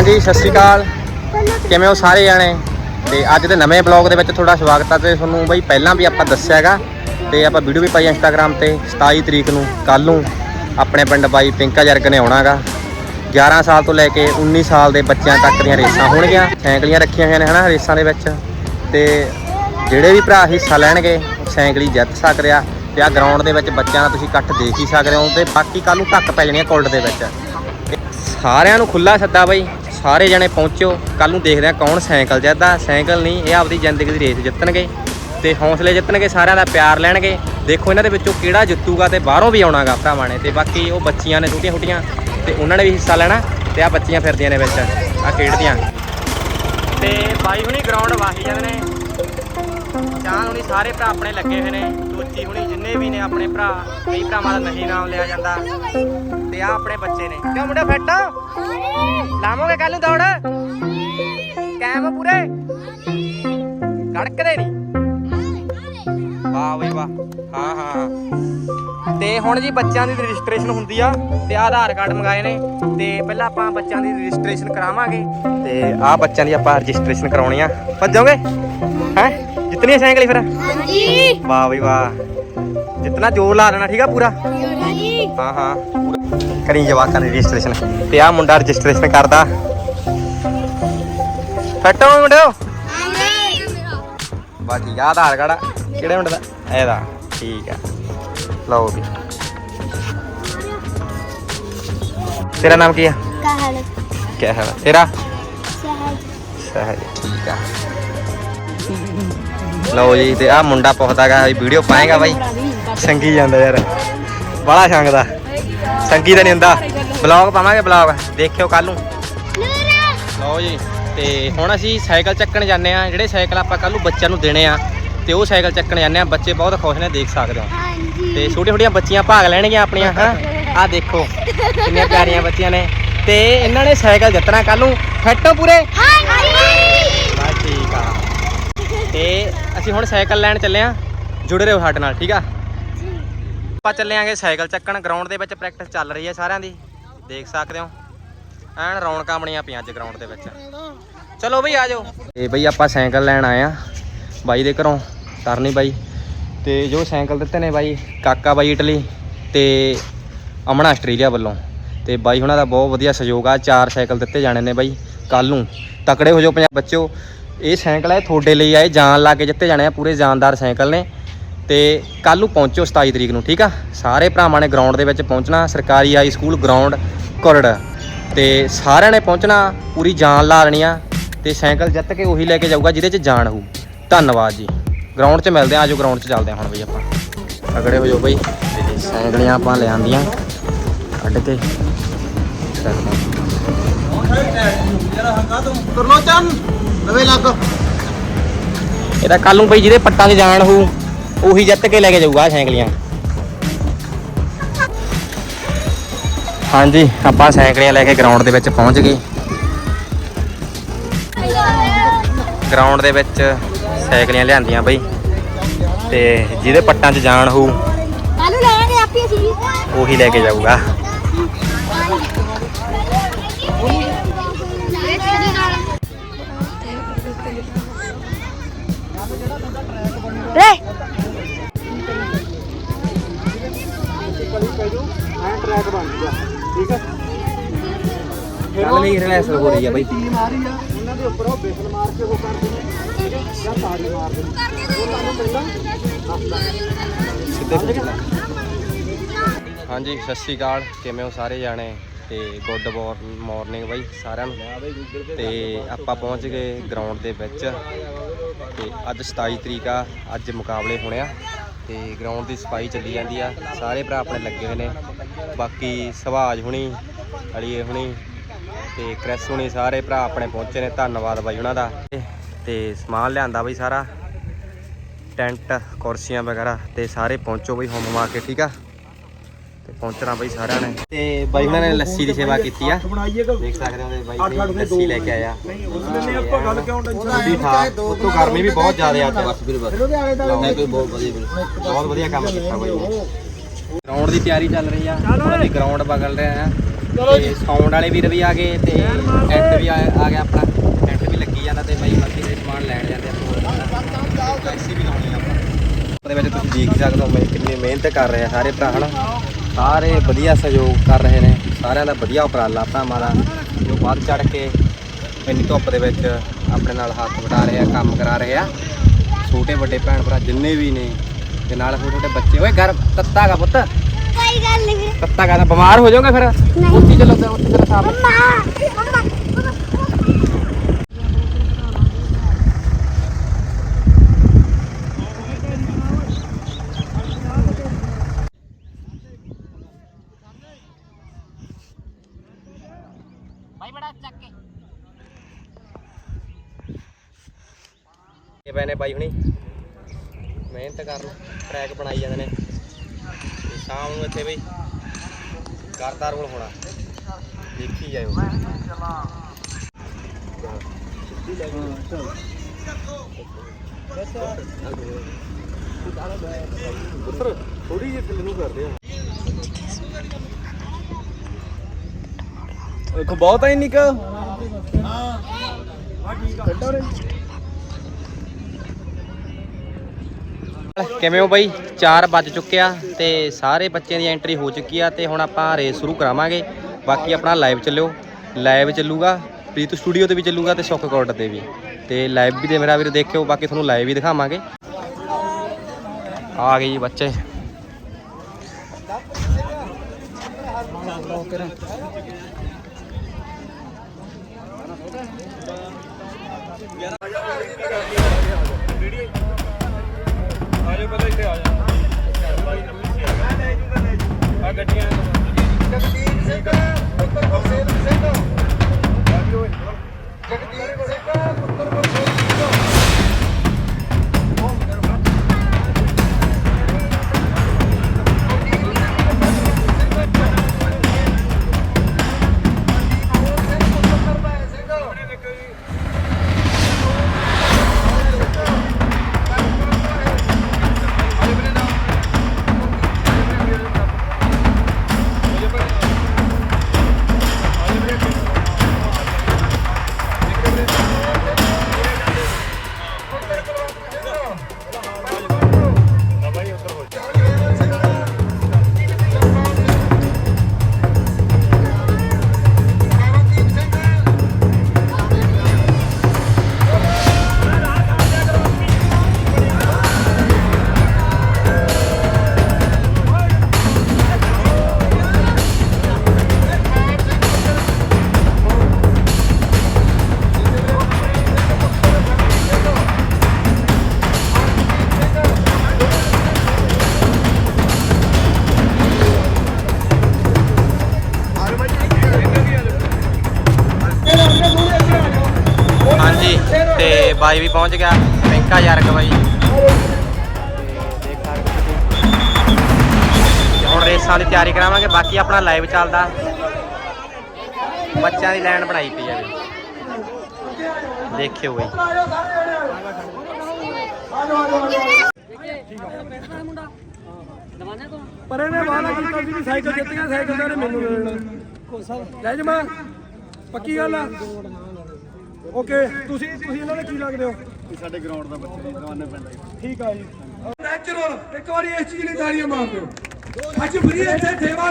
ਹਾਂਜੀ, ਸਤਿ ਸ਼੍ਰੀ ਅਕਾਲ। ਕਿਵੇਂ ਹੋ ਸਾਰੇ ਜਾਣੇ? ਤੇ ਅੱਜ ਦੇ ਨਵੇਂ ਬਲੌਗ ਦੇ ਵਿੱਚ ਤੁਹਾਡਾ ਸਵਾਗਤ ਹੈ ਤੇ ਤੁਹਾਨੂੰ ਬਈ ਪਹਿਲਾਂ ਵੀ ਆਪਾਂ ਦੱਸਿਆ ਹੈਗਾ ਤੇ ਆਪਾਂ ਵੀਡੀਓ ਵੀ ਪਾਈ ਇੰਸਟਾਗ੍ਰam ਤੇ 27 ਤਰੀਕ ਨੂੰ ਕੱਲ ਨੂੰ ਆਪਣੇ ਪਿੰਡ ਬਾਈ ਪਿੰਕਾ ਜਰਗ ਨੇ ਆਉਣਾਗਾ 11 ਸਾਲ ਤੋਂ ਲੈ ਕੇ 19 ਸਾਲ ਦੇ ਬੱਚਿਆਂ ਤੱਕ ਦੀਆਂ ਰੇਸਾਂ ਹੋਣਗੀਆਂ, ਸਾਈਕਲੀਆਂ ਰੱਖੀਆਂ ਹੋਈਆਂ ਨੇ ਹਨਾ ਰੇਸਾਂ ਦੇ ਵਿੱਚ। ਤੇ ਜਿਹੜੇ ਵੀ ਭਰਾ ਹਿੱਸਾ ਲੈਣਗੇ ਸਾਈਕਲੀ ਜਿੱਤ ਸਕਦੇ ਆ ਤੇ ਆ ਗਰਾਊਂਡ ਦੇ ਵਿੱਚ ਬੱਚਿਆਂ ਦਾ ਤੁਸੀਂ ਇਕੱਠ ਦੇਖ ਹੀ ਸਕਦੇ ਹੋ ਤੇ ਬਾਕੀ ਕੱਲ ਨੂੰ ਧੱਕ ਪੈ ਜਾਣੀ ਆ ਕੁਲਟ ਦੇ ਵਿੱਚ। ਸਾਰਿਆਂ ਨੂੰ ਖੁੱਲਾ ਸੱਦਾ ਬਈ। ਸਾਰੇ ਜਣੇ ਪਹੁੰਚੋ। ਕੱਲ ਨੂੰ ਦੇਖਦੇ ਆ ਕੌਣ ਸਾਈਕਲ ਜਿੱਤਦਾ। ਸਾਈਕਲ ਨਹੀਂ, ਇਹ ਆਪਦੀ ਜ਼ਿੰਦਗੀ ਦੀ ਰੇਸ ਜਿੱਤਣਗੇ। ਤੇ ਹੌਸਲੇ ਜਿੱਤਣਗੇ, ਸਾਰਿਆਂ ਦਾ ਪਿਆਰ ਲੈਣਗੇ। ਦੇਖੋ ਇਹਨਾਂ ਦੇ ਵਿੱਚੋਂ ਕਿਹੜਾ ਜਿੱਤੂਗਾ ਤੇ ਬਾਹਰੋਂ ਵੀ ਆਉਣਾਗਾ ਭਰਾਵਾਂ ਨੇ। ਤੇ ਬਾਕੀ ਉਹ ਬੱਚੀਆਂ ਨੇ ਛੋਟੀਆਂ ਛੋਟੀਆਂ ਤੇ ਉਹਨਾਂ ਨੇ ਵੀ ਹਿੱਸਾ ਲੈਣਾ ਤੇ ਆ ਬੱਚੀਆਂ ਫਿਰਦੀਆਂ ਨੇ ਵਿੱਚ ਆ ਖੇਡਦੀਆਂ। ਤੇ ਬਾਈ ਹੁਣੀ ਗਰਾਊਂਡ ਵਾਹੀ ਜਾਂਦੇ ਨੇ। ਚਾਹ ਹੁਣੀ ਸਾਰੇ ਭਰਾ ਆਪਣੇ ਲੱਗੇ ਹੋਏ ਨੇ ਦੋਚੀ ਹੁਣੀ ਜਿੰਨੇ ਵੀ ਨੇ ਆਪਣੇ ਭਰਾ, ਕਈ ਭਰਾਵਾਂ ਦਾ ਨਹੀਂ ਨਾਮ ਲਿਆ ਜਾਂਦਾ। ਤੇ ਆ ਆਪਣੇ ਬੱਚੇ ਨੇ। ਕਿਉਂ ਮੁੰਡਾ ਫਿੱਟ ਆ? ਕੱਲ ਨੂੰ ਦੌੜ? ਕੈਮ ਪੂਰੇ? ਕੜਕਦੇ ਨਹੀਂ। ਵਾਹ ਬਈ ਵਾਹ। ਹਾਂ ਹਾਂ ਤੇ ਹੁਣ ਜੀ ਬੱਚਿਆਂ ਦੀ ਰਜਿਸਟ੍ਰੇਸ਼ਨ ਹੁੰਦੀ ਆ ਤੇ ਆਧਾਰ ਕਾਰਡ ਮੰਗਾਏ ਨੇ। ਤੇ ਪਹਿਲਾਂ ਆਪਾਂ ਬੱਚਿਆਂ ਦੀ ਰਜਿਸਟ੍ਰੇਸ਼ਨ ਕਰਾਵਾਂਗੇ। ਤੇ ਆਹ ਬੱਚਿਆਂ ਦੀ ਆਪਾਂ ਰਜਿਸਟ੍ਰੇਸ਼ਨ ਕਰਾਉਣੀ ਆ। ਭੱਜੋਗੇ? ਹੈ? ਜਿਤਨੀ ਸਾਈਕਲ ਫਿਰ? ਹਾਂਜੀ। ਵਾਹ ਬਈ ਵਾਹ। ਜਿਤਨਾ ਜ਼ੋਰ ਲਾ ਲੈਣਾ ਠੀਕ ਆ ਪੂਰਾ? ਹਾਂ ਹਾਂ। ਕਰੀ ਜਵਾਕਾਂ ਦੀ ਰਜਿਸਟ੍ਰੇਸ਼ਨ। ਤੇ ਆ ਮੁੰਡਾ ਰਜਿਸਟ੍ਰੇਸ਼ਨ ਕਰਦਾ। ਫਟੋ ਮੁੰਡਿਓ? ਬਸ ਠੀਕ ਆ ਆਧਾਰ ਕਾਰਡ। ਕਿਹੜੇ ਮੁੰਡੇ ਦਾ? ਇਹਦਾ। ਠੀਕ ਆ। ਲਓ ਵੀ। ਤੇਰਾ ਨਾਮ ਕੀ ਆ? ਕਾਹਲ। ਹੈ ਤੇਰਾ? ਸਹਿਜ। ਸਹਿਜ। ਠੀਕ ਆ। ਲਓ ਜੀ ਤੇ ਆ ਮੁੰਡਾ ਪੁੱਛਦਾਗਾ ਵੀਡੀਓ ਪਾਏਗਾ ਬਾਈ? ਸੰਗੀ ਜਾਂਦਾ ਯਾਰ। ਬੜਾ ਸੰਗਦਾ। ਸੰਗੀ ਤਾਂ ਨਹੀਂ ਹੁੰਦਾ। ਬਲੌਗ ਪਾਵਾਂਗੇ ਬਲੌਗ। ਦੇਖਿਓ ਕੱਲ ਨੂੰ। ਲਓ ਜੀ ਤੇ ਹੁਣ ਅਸੀਂ ਸਾਈਕਲ ਚੱਕਣ ਜਾਂਦੇ ਆ ਜਿਹੜੇ ਸਾਈਕਲ ਆਪਾਂ ਕੱਲ ਨੂੰ ਬੱਚਿਆਂ ਨੂੰ ਦੇਣੇ ਆ ਤੇ ਉਹ ਸਾਈਕਲ ਚੱਕਣ ਜਾਂਦੇ ਆ ਬੱਚੇ ਬਹੁਤ ਖੁਸ਼ ਨੇ ਦੇਖ ਸਕਦੇ ਹੋ ਤੇ ਛੋਟੀਆਂ ਛੋਟੀਆਂ ਬੱਚੀਆਂ ਭਾਗ ਲੈਣਗੀਆਂ ਆਪਣੀਆਂ ਹਾਂ? ਆ ਦੇਖੋ ਕਿੰਨੀਆਂ ਪਿਆਰੀਆਂ ਬੱਚੀਆਂ ਨੇ। ਤੇ ਇਹਨਾਂ ਨੇ ਸਾਈਕਲ ਜਿੱਤਣਾ ਕੱਲ ਨੂੰ। ਫਿੱਟੋ ਪੂਰੇ? ਹਾਂਜੀ। ਬਸ ਠੀਕ ਆ। ਤੇ ਅਸੀਂ ਹੁਣ ਸਾਈਕਲ ਲੈਣ ਚੱਲੇ ਆ। ਜੁੜੇ ਰਹੋ ਸਾਡੇ ਨਾਲ ਠੀਕ ਆ? ਆਪਾਂ ਚੱਲੇ ਆਂਗੇ ਸਾਈਕਲ ਚੱਕਣ ਗਰਾਊਂਡ ਦੇ ਵਿੱਚ ਪ੍ਰੈਕਟਿਸ ਚੱਲ ਰਹੀ ਹੈ ਸਾਰਿਆਂ ਦੀ। ਦੇਖ ਸਕਦੇ ਹੋ। ਐਨ ਰੌਣਕਾਂ ਬਣੀਆਂ ਪਈਆਂ ਅੱਜ ਗਰਾਊਂਡ ਦੇ ਵਿੱਚ। ਚਲੋ ਬਈ ਆ ਜਾਓ। ਤੇ ਬਈ ਆਪਾਂ ਸਾਈਕਲ ਲੈਣ ਆਏ ਆ ਬਾਈ ਦੇ ਘਰੋਂ ਤਰਨੀ ਬਾਈ। ਤੇ ਜੋ ਸਾਈਕਲ ਦਿੱਤੇ ਨੇ ਬਾਈ ਕਾਕਾ ਬਾਈ ਇਟਲੀ ਤੇ ਅਮਨ ਆਸਟ੍ਰੇਲੀਆ ਵੱਲੋਂ। ਤੇ ਬਾਈ ਹੁਣਾਂ ਦਾ ਬਹੁਤ ਵਧੀਆ ਸਹਿਯੋਗ ਆ ਚਾਰ ਸਾਈਕਲ ਦਿੱਤੇ ਜਾਣੇ ਨੇ ਬਾਈ ਕੱਲ ਨੂੰ। ਤਕੜੇ ਹੋ ਜਾਓ ਪੰਜਾਬ ਬੱਚਿਓ ਇਹ ਸਾਈਕਲ ਹੈ, ਤੁਹਾਡੇ ਲਈ ਆਏ ਜਾਨ ਲਾ ਕੇ ਜਿੱਤੇ ਜਾਣੇ ਆ ਪੂਰੇ ਜਾਨਦਾਰ ਸਾਈਕਲ ਨੇ। ਤੇ ਕੱਲ ਨੂੰ ਪਹੁੰਚੋ 27 ਤਰੀਕ ਨੂੰ, ਠੀਕ ਆ? ਸਾਰੇ ਭਰਾਵਾਂ ਨੇ ਗਰਾਊਂਡ ਦੇ ਵਿੱਚ ਪਹੁੰਚਣਾ, ਸਰਕਾਰੀ ਹਾਈ ਸਕੂਲ ਗਰਾਊਂਡ ਕੁਰੜ ਤੇ ਸਾਰਿਆਂ ਨੇ ਪਹੁੰਚਣਾ, ਪੂਰੀ ਜਾਨ ਲਾ ਲੈਣੀ ਆ, ਤੇ ਸਾਈਕਲ ਜਿੱਤ ਕੇ ਉਹੀ ਲੈ ਕੇ ਜਾਊਗਾ, ਜਿਹਦੇ 'ਚ ਜਾਨ ਹੋਊ। ਧੰਨਵਾਦ ਜੀ। ਗਰਾਊਂਡ 'ਚ ਮਿਲਦੇ ਆ ਆਜੋ ਗਰਾਊਂਡ 'ਚ ਚੱਲਦੇ ਆ ਹੁਣ ਬਈ ਆਪਾਂ। ਅਗੜੇ ਹੋ ਜਾਓ ਬਈ। ਤੇ ਸਾਈਕਲੀਆਂ ਆਪਾਂ ਲਿਆਂਦੀਆਂ। ਕੱਢ ਕੇ। ਰੱਖਦੇ ਤੁਰਲੋ ਚੰਨ। ਨਵੇਂ ਲੱਗ। ਇਹ ਤਾਂ ਕੱਲ ਨੂੰ ਬਈ ਜਿਹਦੇ ਪੱਟਾਂ 'ਚ ਜਾਣ ਹੋਊ ਉਹੀ ਜਿੱਤ ਕੇ ਲੈ ਕੇ ਜਾਊਗਾ ਆਹ ਸਾਈਕਲੀਆਂ। ਹਾਂਜੀ ਆਪਾਂ ਸਾਈਕਲੀਆਂ ਲੈ ਕੇ ਗਰਾਊਂਡ ਦੇ ਵਿੱਚ ਪਹੁੰਚ ਗਏ। ਗਰਾਊਂਡ ਦੇ ਵਿੱਚ ਸਾਈਕਲੀਆਂ ਲਿਆਂਦੀਆਂ ਬਈ। ਤੇ ਜਿਹਦੇ ਪੱਟਾਂ 'ਚ ਜਾਣ ਹੋਊ ਕੱਲ ਲਾਵਾਂਗੇ ਆਪੀ ਅਸੀਂ। ਉਹੀ ਲੈ ਕੇ ਜਾਊਗਾ। ਨਹੀਂ ਰਿਲੈਕਸ ਹੋ ਰਹੀ ਆ ਬਈ। ਟੀਮ ਆ ਰਹੀ ਆ ਉਹਨਾਂ ਦੇ ਉੱਪਰ ਉਹ ਬਿਸਲ ਮਾਰ ਕੇ ਉਹ ਕਰਦੇ ਨੇ ਠੀਕ ਹੈ? ਜਾਂ ਤਾੜੀ ਮਾਰਦੇ ਨੇ। ਉਹ ਤੁਹਾਨੂੰ ਪਹਿਲਾਂ ਸਿੱਧੇ ਹਾਂਜੀ ਸਤਿ ਸ਼੍ਰੀ ਅਕਾਲ। ਕਿਵੇਂ ਹੋ ਸਾਰੇ ਜਾਣੇ? ਤੇ ਗੁੱਡ ਮਾਰਨਿੰਗ ਬਾਈ ਸਾਰਿਆਂ ਨੂੰ। ਤੇ ਆਪਾਂ ਪਹੁੰਚ ਗਏ ਗਰਾਊਂਡ ਦੇ ਵਿੱਚ। ਤੇ ਅੱਜ 27 ਤਰੀਕ ਆ ਅੱਜ ਮੁਕਾਬਲੇ ਹੋਣੇ ਆ। ਤੇ ਗਰਾਊਂਡ ਦੀ ਸਫ਼ਾਈ ਚੱਲੀ ਜਾਂਦੀ ਆ। ਸਾਰੇ ਭਰਾ ਆਪਣੇ ਲੱਗੇ ਹੋਏ ਨੇ। ਬਾਕੀ ਸੁਭਾਜ ਹੁਣੀ ਅਲੀਏ ਹੁਣੀ ਤੇ ਕ੍ਰੈਸ ਹੁਣੀ ਸਾਰੇ ਭਰਾ ਆਪਣੇ ਪਹੁੰਚੇ ਨੇ ਧੰਨਵਾਦ ਬਾਈ ਉਹਨਾਂ ਦਾ। ਤੇ ਸਮਾਨ ਲਿਆਂਦਾ ਬਈ ਸਾਰਾ ਟੈਂਟ ਕੁਰਸੀਆਂ ਵਗੈਰਾ ਤੇ ਸਾਰੇ ਪਹੁੰਚੋ ਬਈ ਹੋਮ ਮਾ ਕੇ ਠੀਕ ਆ? ਤੇ ਪਹੁੰਚਣਾ ਬਾਈ ਸਾਰਿਆਂ ਨੇ। ਤੇ ਬਾਈ ਉਹਨਾਂ ਨੇ ਲੱਸੀ ਦੀ ਸੇਵਾ ਕੀਤੀ ਆ। ਦੇਖ ਸਕਦੇ ਹੋ ਤੇ ਬਾਈ ਨੇ ਲੱਸੀ। ਲੈ ਕੇ ਆਇਆ। ਉਸ ਨੇ ਆਪਾਂ ਗੱਲ ਕਿਉਂ ਟੈਨਸ਼ਨ ਠਾਕ ਉਤੋਂ ਗਰਮੀ ਵੀ ਬਹੁਤ ਜ਼ਿਆਦਾ ਅੱਜ ਨਹੀਂ ਕੋਈ ਬਹੁਤ ਵਧੀਆ ਬਹੁਤ ਵਧੀਆ ਕੰਮ ਕੀਤਾ ਬਾਈ ਗਰਾਊਂਡ ਦੀ ਤਿਆਰੀ ਚੱਲ ਰਹੀ ਆ। ਗਰਾਊਂਡ ਬਗਲ ਰਹੇ ਆ। ਤੇ ਸਾਊਂਡ ਵਾਲੇ ਵੀਰ ਵੀ ਆ ਗਏ ਤੇ ਟੈਂਟ ਵੀ ਆ ਆ ਗਿਆ ਆਪਣਾ। ਟੈਂਟ ਵੀ ਲੱਗੀ ਜਾਂਦਾ ਤੇ ਬਾਈ ਬਾਕੀ ਦੇ ਸਮਾਨ ਲੈਣ ਜਾਂਦੇ ਆ। ਟੈਕਸੀ ਵੀ ਲਾਉਣੀ ਆ ਆਪਾਂ। ਉਹਦੇ ਵਿੱਚ ਤੁਸੀਂ ਦੇਖ ਸਕਦੇ ਹੋ ਮੈਂ ਕਿੰਨੀ ਮਿਹਨਤ ਕਰ ਰਹੇ ਆ ਸਾਰੇ ਭਰਾ ਹਨਾ? ਸਾਰੇ ਵਧੀਆ ਸਹਿਯੋਗ ਕਰ ਰਹੇ ਨੇ। ਸਾਰਿਆਂ ਦਾ ਵਧੀਆ ਉਪਰਾਲਾ ਭਰਾਵਾਂ ਦਾ ਜੋ ਵੱਧ ਚੜ ਕੇ ਇੰਨੀ ਧੁੱਪ ਦੇ ਵਿੱਚ ਆਪਣੇ ਨਾਲ ਹੱਥ ਵਟਾ ਰਹੇ ਆ ਕੰਮ ਕਰਾ ਰਹੇ ਆ। ਛੋਟੇ ਵੱਡੇ ਭੈਣ ਭਰਾ ਜਿੰਨੇ ਵੀ ਨੇ ਤੇ ਨਾਲ ਛੋਟੇ ਛੋਟੇ ਬੱਚੇ। ਓਏ ਘਰ ਤੱਤਾ ਗਾ ਪੁੱਤ। ਕੋਈ ਗੱਲ ਨਹੀਂ। ਵੀਰੇ ਤੱਤਾ ਗਾ ਤਾਂ ਬਿਮਾਰ ਹੋ ਜਾਓਗੇ ਫਿਰ। ਨਹੀਂ। ਉੱਥੇ ਚਲੋ ਤੇ ਉੱਥੇ ਚਲੋ ਸਾਹਬ ਮੰਮਾ ਇਹ ਬਾਈ ਹੁਣੀ। ਮਿਹਨਤ ਕਰਨ ਟਰੈਕ ਬਣਾਈ ਜਾਂਦੇ ਨੇ। ਤੇ ਸ਼ਾਮ ਨੂੰ ਇੱਥੇ ਬਈ ਕਰਦਾ ਰੋਲ ਹੋਣਾ। ਦੇਖੀ ਜਾਇਓ। ਥੋੜੀ ਜਿਹੀ ਥੱਲੇ ਨੂੰ ਕਰਦੇ ਆ। ਦੇਖੋ ਬਹੁਤ ਹੈ। ਨਿੱਕਾ ਹਾਂ ਕੱਢੋ ਰੇ। ਕਿਵੇਂ ਹੋ ਬਾਈ? 4 ਵੱਜ ਚੁੱਕਿਆ ਤੇ ਸਾਰੇ ਬੱਚਿਆਂ ਦੀ ਐਂਟਰੀ ਹੋ ਚੁੱਕੀ ਆ ਤੇ ਹੁਣ ਆਪਾਂ ਰੇਸ ਸ਼ੁਰੂ ਕਰਾਵਾਂਗੇ। ਬਾਕੀ ਆਪਣਾ ਲਾਈਵ ਚੱਲਿਓ। ਲਾਈਵ ਚੱਲੂਗਾ, ਪ੍ਰੀਤ ਸਟੂਡੀਓ ਤੇ ਵੀ ਚੱਲੂਗਾ ਤੇ ਸੁੱਖ ਕੋਟ ਤੇ ਵੀ। ਤੇ ਲਾਈਵ ਵੀ ਦੇ ਮੇਰਾ ਵੀਰ ਦੇਖਿਓ, ਬਾਕੀ ਤੁਹਾਨੂੰ ਲਾਈਵ ਵੀ ਦਿਖਾਵਾਂਗੇ। ਆ ਗਏ ਜੀ ਬੱਚੇ। ਆਜੋ ਗੱਡੀਆਂ ਬਾਈ ਵੀ ਪਹੁੰਚ ਗਿਆ। ਪਿੰਕਾ ਯਾਰਕ ਬਾਈ। ਹੁਣ ਰੇਸਾਂ ਦੀ ਤਿਆਰੀ ਕਰਾਵਾਂਗੇ। ਬਾਕੀ ਆਪਣਾ ਲਾਈਵ ਚੱਲਦਾ। ਬੱਚਿਆਂ ਦੀ ਲਾਈਨ ਬਣਾਈ ਪਈ ਆ ਵੀ। ਦੇਖਿਓ ਬਈ। ਪਰ ਇਹਨੇ ਵਾਲਾ ਕੀਤਾ ਸੀ ਵੀ ਸਾਈਕਲ ਜਿੱਤ ਗਿਆ ਸਾਈਕਲ ਦਾ ਇਹਨੇ ਮੈਨੂੰ ਲੈ ਲੈ ਜਮਾ। ਪੱਕੀ ਗੱਲ ਆ। ਓਕੇ ਤੁਸੀਂ ਤੁਸੀਂ ਇਹਨਾਂ ਦੇ ਕੀ ਲੱਗਦੇ ਹੋ? ਸਾਡੇ ਗਰਾਊਂਡ ਦਾ ਬੱਚਾ ਜੀ ਦਵਾਨੇ ਪਿੰਡ ਦਾ। ਠੀਕ ਆ ਜੀ। ਨੈਚੁਰਲ ਇੱਕ ਵਾਰੀ ਇਸ ਚੀਜ਼ ਲਈ ਤਾੜੀਆਂ ਮਾਰ ਦਿਓ। ਅੱਜ ਫਰੀ ਇੱਥੇ ਸੇਵਾ